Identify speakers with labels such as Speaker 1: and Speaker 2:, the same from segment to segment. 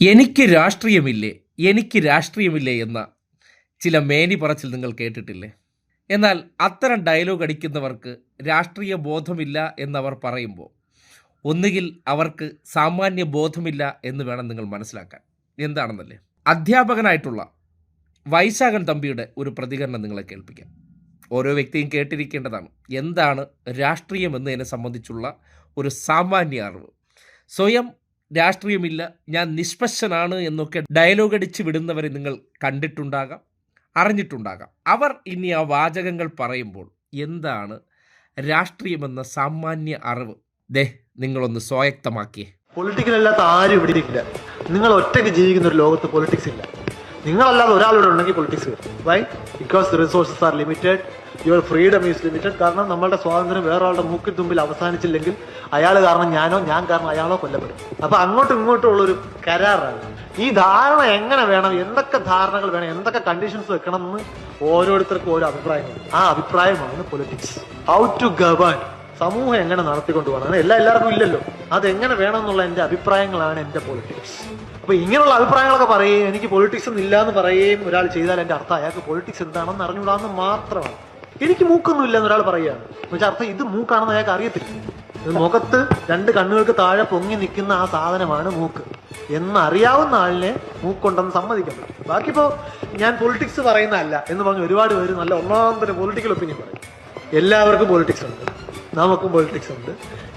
Speaker 1: എനിക്ക് രാഷ്ട്രീയമില്ലേ? എനിക്ക് രാഷ്ട്രീയമില്ലേ എന്ന ചില മേനി പറച്ചിൽ നിങ്ങൾ കേട്ടിട്ടില്ലേ? എന്നാൽ അത്തരം ഡയലോഗ് അടിക്കുന്നവർക്ക് രാഷ്ട്രീയ ബോധമില്ല എന്നവർ പറയുമ്പോൾ ഒന്നുകിൽ അവർക്ക് സാമാന്യ ബോധമില്ല എന്ന് വേണം നിങ്ങൾ മനസ്സിലാക്കാൻ. എന്താണെന്നല്ലേ? അധ്യാപകനായിട്ടുള്ള വൈശാഖൻ തമ്പിയുടെ ഒരു പ്രതികരണം നിങ്ങളെ കേൾപ്പിക്കാം. ഓരോ വ്യക്തിയും കേട്ടിരിക്കേണ്ടതാണ് എന്താണ് രാഷ്ട്രീയം എന്നതിനെ സംബന്ധിച്ചുള്ള ഒരു സാമാന്യ അറിവ്. സ്വയം രാഷ്ട്രീയമില്ല ഞാൻ നിഷ്പക്ഷനാണ് എന്നൊക്കെ ഡയലോഗ് അടിച്ച് വിടുന്നവരെ നിങ്ങൾ കണ്ടിട്ടുണ്ടാകാം അറിഞ്ഞിട്ടുണ്ടാകാം. അവർ ഇനി ആ വാചകങ്ങൾ പറയുമ്പോൾ എന്താണ് രാഷ്ട്രീയമെന്ന സാമാന്യ അറിവ്? ദേ നിങ്ങളൊന്ന് സ്വായക്തമാക്കിയേ.
Speaker 2: പൊളിറ്റിക്കൽ അല്ലാത്ത ആരും ഇവിടെ ഇല്ല നിങ്ങൾ ഒറ്റയ്ക്ക് ജീവിക്കുന്ന ഒരു ലോകത്ത് പൊളിറ്റിക്സ് ഇല്ല. നിങ്ങളല്ലാതെ ഒരാളിവിടെ ഉണ്ടെങ്കിൽ പൊളിറ്റിക്സ് വരും why because resources are limited your freedom is limited കാരണം നമ്മളുടെ സ്വാതന്ത്ര്യം വേറൊരാളുടെ മൂക്കിൽ തുമ്പിൽ അവസാനിച്ചില്ലെങ്കിൽ അയാൾ കാരണം ഞാനോ ഞാൻ കാരണം അയാളോ കൊല്ലപ്പെടും. അപ്പൊ അങ്ങോട്ടും ഇങ്ങോട്ടും ഉള്ളൊരു കരാറാണ്. ഈ ധാരണ എങ്ങനെ വേണം എന്തൊക്കെ ധാരണകൾ വേണം എന്തൊക്കെ കണ്ടീഷൻസ് വെക്കണം എന്ന് ഓരോരുത്തർക്കും ഓരോ അഭിപ്രായങ്ങളുണ്ട്. ആ അഭിപ്രായമാണ് പൊളിറ്റിക്സ് ഹൗ ടു ഗവേൺ സമൂഹം എങ്ങനെ നടത്തിക്കൊണ്ട് പോകണം എല്ലാം എല്ലാവർക്കും ഇല്ലല്ലോ. അതെങ്ങനെ വേണം എന്നുള്ള എന്റെ അഭിപ്രായങ്ങളാണ് എന്റെ പൊളിറ്റിക്സ് അപ്പൊ ഇങ്ങനെയുള്ള അഭിപ്രായങ്ങളൊക്കെ പറയുകയും എനിക്ക് പൊളിറ്റിക്സ് ഇല്ല എന്ന് പറയുകയും ഒരാൾ ചെയ്താൽ എന്റെ അർത്ഥം അയാൾക്ക് പൊളിറ്റിക്സ് എന്താണെന്ന് അറിഞ്ഞുകൂടാന്ന് മാത്രമാണ്. എനിക്ക് മൂക്കൊന്നും ഇല്ലെന്ന് ഒരാൾ പറയുകയാണ്. എന്നുവെച്ചാൽ അർത്ഥം ഇത് മൂക്കാണെന്ന് അയാൾക്ക് അറിയത്തില്ല. മുഖത്ത് രണ്ട് കണ്ണുകൾക്ക് താഴെ പൊങ്ങി നിൽക്കുന്ന ആ സാധനമാണ് മൂക്ക്. എന്നറിയാവുന്ന ആളിനെ മൂക്കുണ്ടെന്ന് സമ്മതിക്കണം. ബാക്കിപ്പോ ഞാൻ പൊളിറ്റിക്സ് പറയുന്നതല്ല എന്ന് പറഞ്ഞ് ഒരുപാട് പേര് നല്ല ഒന്നാന്തര പൊളിറ്റിക്കൽ ഒപ്പീനിയൻ പറയും. എല്ലാവർക്കും പൊളിറ്റിക്സ് ഉണ്ട്. നമുക്കും പൊളിറ്റിക്സ് ഉണ്ട്.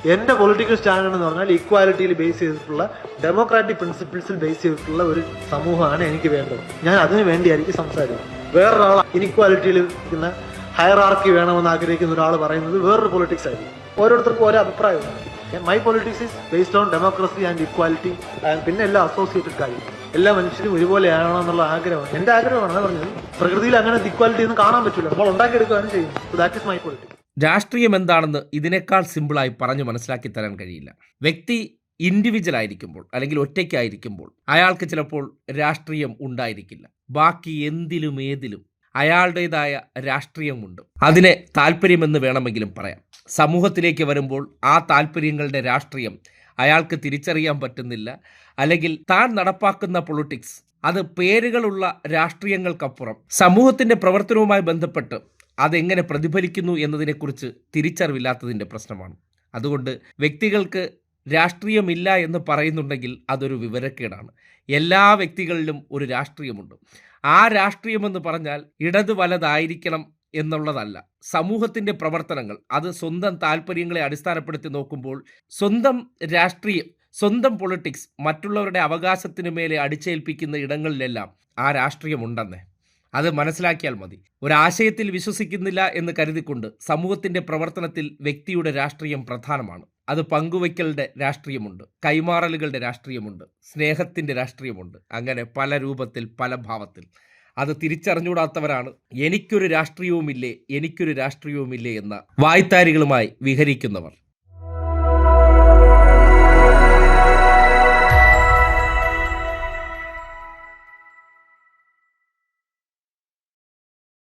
Speaker 2: എന്റെ പൊളിറ്റിക്കൽ സ്റ്റാൻഡ് എന്ന് പറഞ്ഞാൽ ഈക്വാലിറ്റിയിൽ ബേസ് ചെയ്തിട്ടുള്ള ഡെമോക്രാറ്റിക് പ്രിൻസിപ്പിൾസിൽ ബേസ് ചെയ്തിട്ടുള്ള ഒരു സമൂഹമാണ് എനിക്ക് വേണ്ടത്. ഞാൻ അതിനു വേണ്ടിയായിരിക്കും സംസാരിക്കുന്നത്. വേറൊരാൾ ഇനിക്വാലിറ്റിയിൽ ഇരിക്കുന്ന ഹയറാർക്കി വേണമെന്ന് ആഗ്രഹിക്കുന്ന ഒരാൾ പറയുന്നത് വേറൊരു പൊളിറ്റിക്സ് ആയിരിക്കും. ഓരോരുത്തർക്കും ഓരോ അഭിപ്രായമാണ്. My politics is based on democracy and equality പിന്നെ എല്ലാ അസോസിയേറ്റഡ് കാര്യം എല്ലാ മനുഷ്യരും ഒരുപോലെയാണോ എന്നുള്ള ആഗ്രഹമാണ്. എന്റെ ആഗ്രഹമാണ് പറഞ്ഞത് പ്രകൃതിയിൽ അങ്ങനെ ഇക്വാലിറ്റി ഒന്നും കാണാൻ പറ്റില്ല. നമ്മൾ ഉണ്ടാക്കിയെടുക്കുകയാണ് ചെയ്യുന്നത്. ദാറ്റ് ഇസ് മൈ പൊളിറ്റിക്സ്
Speaker 1: രാഷ്ട്രീയം എന്താണെന്ന് ഇതിനേക്കാൾ സിമ്പിളായി പറഞ്ഞു മനസ്സിലാക്കി തരാൻ കഴിയില്ല. വ്യക്തി ഇൻഡിവിജ്വൽ ആയിരിക്കുമ്പോൾ അല്ലെങ്കിൽ ഒറ്റയ്ക്കായിരിക്കുമ്പോൾ അയാൾക്ക് ചിലപ്പോൾ രാഷ്ട്രീയം ഉണ്ടായിരിക്കില്ല. ബാക്കി എന്തിലും ഏതിലും അയാളുടേതായ രാഷ്ട്രീയമുണ്ട്. അതിനെ താല്പര്യമെന്ന് വേണമെങ്കിലും പറയാം. സമൂഹത്തിലേക്ക് വരുമ്പോൾ ആ താല്പര്യങ്ങളുടെ രാഷ്ട്രീയം അയാൾക്ക് തിരിച്ചറിയാൻ പറ്റുന്നില്ല. അല്ലെങ്കിൽ താൻ നടപ്പാക്കുന്ന പൊളിറ്റിക്സ് അത് പേരുകളുള്ള രാഷ്ട്രീയങ്ങൾക്കപ്പുറം സമൂഹത്തിന്റെ പ്രവർത്തനവുമായി ബന്ധപ്പെട്ട് അതെങ്ങനെ പ്രതിഫലിക്കുന്നു എന്നതിനെക്കുറിച്ച് തിരിച്ചറിവില്ലാത്തതിന്റെ പ്രശ്നമാണ്. അതുകൊണ്ട് വ്യക്തികൾക്ക് രാഷ്ട്രീയമില്ല എന്ന് പറയുന്നുണ്ടെങ്കിൽ അതൊരു വിവരക്കേടാണ്. എല്ലാ വ്യക്തികളിലും ഒരു രാഷ്ട്രീയമുണ്ട്. ആ രാഷ്ട്രീയമെന്ന് പറഞ്ഞാൽ ഇടത് വലതായിരിക്കണം എന്നുള്ളതല്ല. സമൂഹത്തിന്റെ പ്രവർത്തനങ്ങൾ അത് സ്വന്തം താല്പര്യങ്ങളെ അടിസ്ഥാനപ്പെടുത്തി നോക്കുമ്പോൾ സ്വന്തം രാഷ്ട്രീയം സ്വന്തം പൊളിറ്റിക്സ് മറ്റുള്ളവരുടെ അവകാശത്തിനു മേലെ അടിച്ചേൽപ്പിക്കുന്ന ഇടങ്ങളിലെല്ലാം ആ രാഷ്ട്രീയമുണ്ടെന്നേ. അത് മനസ്സിലാക്കിയാൽ മതി. ഒരാശയത്തിൽ വിശ്വസിക്കുന്നില്ല എന്ന് കരുതിക്കൊണ്ട് സമൂഹത്തിന്റെ പ്രവർത്തനത്തിൽ വ്യക്തിയുടെ രാഷ്ട്രീയം പ്രധാനമാണ്. അത് പങ്കുവയ്ക്കലുടെ രാഷ്ട്രീയമുണ്ട്. കൈമാറലുകളുടെ രാഷ്ട്രീയമുണ്ട്. സ്നേഹത്തിന്റെ രാഷ്ട്രീയമുണ്ട്. അങ്ങനെ പല രൂപത്തിൽ പല ഭാവത്തിൽ. അത് തിരിച്ചറിഞ്ഞൂടാത്തവരാണ് എനിക്കൊരു രാഷ്ട്രീയവുമില്ലേ? എനിക്കൊരു രാഷ്ട്രീയവുമില്ലേ എന്ന വായ്ത്താരികളുമായി വിഹരിക്കുന്നവർ.